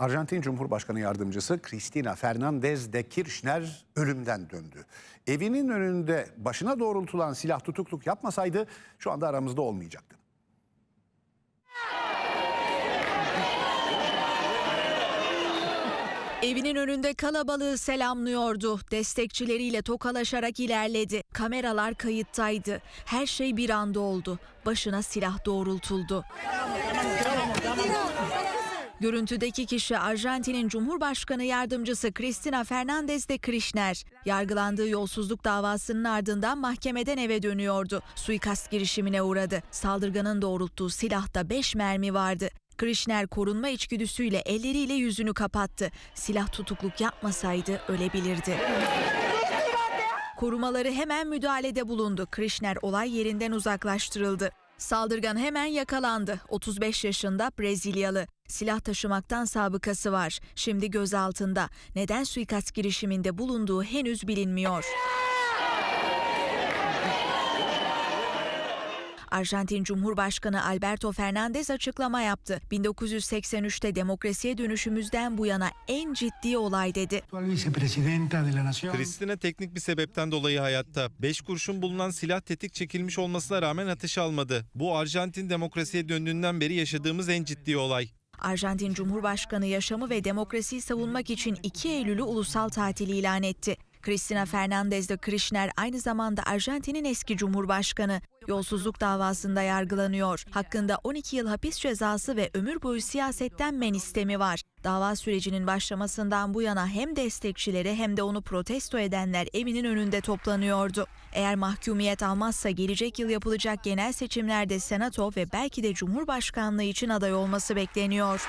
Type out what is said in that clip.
Arjantin Cumhurbaşkanı Yardımcısı Cristina Fernandez de Kirchner ölümden döndü. Evinin önünde başına doğrultulan silah tutukluk yapmasaydı şu anda aramızda olmayacaktı. Evinin önünde kalabalığı selamlıyordu. Destekçileriyle tokalaşarak ilerledi. Kameralar kayıttaydı. Her şey bir anda oldu. Başına silah doğrultuldu. Görüntüdeki kişi Arjantin'in Cumhurbaşkanı Yardımcısı Cristina Fernandez de Kirchner. Yargılandığı yolsuzluk davasının ardından mahkemeden eve dönüyordu. Suikast girişimine uğradı. Saldırganın doğrulttuğu silahta 5 mermi vardı. Kirchner korunma içgüdüsüyle elleriyle yüzünü kapattı. Silah tutukluk yapmasaydı ölebilirdi. Korumaları hemen müdahalede bulundu. Kirchner olay yerinden uzaklaştırıldı. Saldırgan hemen yakalandı. 35 yaşında Brezilyalı. Silah taşımaktan sabıkası var. Şimdi gözaltında. Neden suikast girişiminde bulunduğu henüz bilinmiyor. Arjantin Cumhurbaşkanı Alberto Fernandez açıklama yaptı. 1983'te demokrasiye dönüşümüzden bu yana en ciddi olay dedi. Kristina teknik bir sebepten dolayı hayatta. 5 kurşun bulunan silah tetik çekilmiş olmasına rağmen atış almadı. Bu Arjantin demokrasiye döndüğünden beri yaşadığımız en ciddi olay. Arjantin Cumhurbaşkanı yaşamı ve demokrasiyi savunmak için 2 Eylül'ü ulusal tatil ilan etti. Cristina Fernandez de Kirchner aynı zamanda Arjantin'in eski cumhurbaşkanı. Yolsuzluk davasında yargılanıyor. Hakkında 12 yıl hapis cezası ve ömür boyu siyasetten men istemi var. Dava sürecinin başlamasından bu yana hem destekçileri hem de onu protesto edenler evinin önünde toplanıyordu. Eğer mahkumiyet almazsa gelecek yıl yapılacak genel seçimlerde senato ve belki de cumhurbaşkanlığı için aday olması bekleniyor.